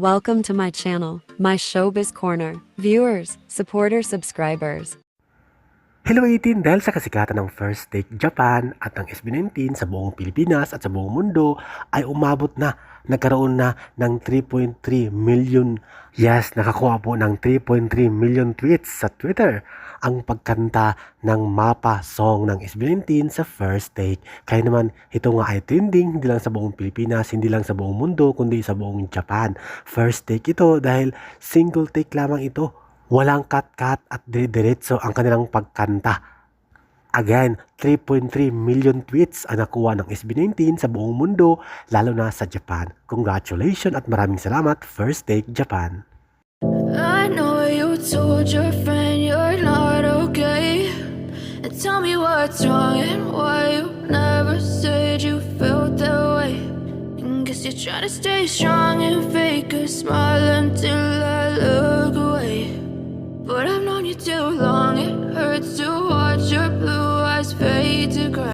Welcome to my channel, my showbiz corner. Viewers, supporters, subscribers. Hello 18! Dahil sa kasikatan ng First Take Japan at ng SB19 sa buong Pilipinas at sa buong mundo ay umabot na, nagkaroon na ng 3.3 million, yes, nakakuha po ng 3.3 million tweets sa Twitter ang pagkanta ng mapa song ng SB19 sa First Take. Kaya naman ito nga ay trending hindi lang sa buong Pilipinas, hindi lang sa buong mundo, kundi sa buong Japan. First Take ito dahil single take lamang ito walang cut-cut at dire-diretso ang kanilang pagkanta. Again, 3.3 million tweets ang nakuha ng SB19 sa buong mundo, lalo na sa Japan. Congratulations at maraming salamat, First Take Japan. I know you told your friend you're not okay. And tell me what's wrong and why you never said you felt that way. And guess you're trying to stay strong and fake a smile until I look away. But I've known you too long, it hurts to watch your blue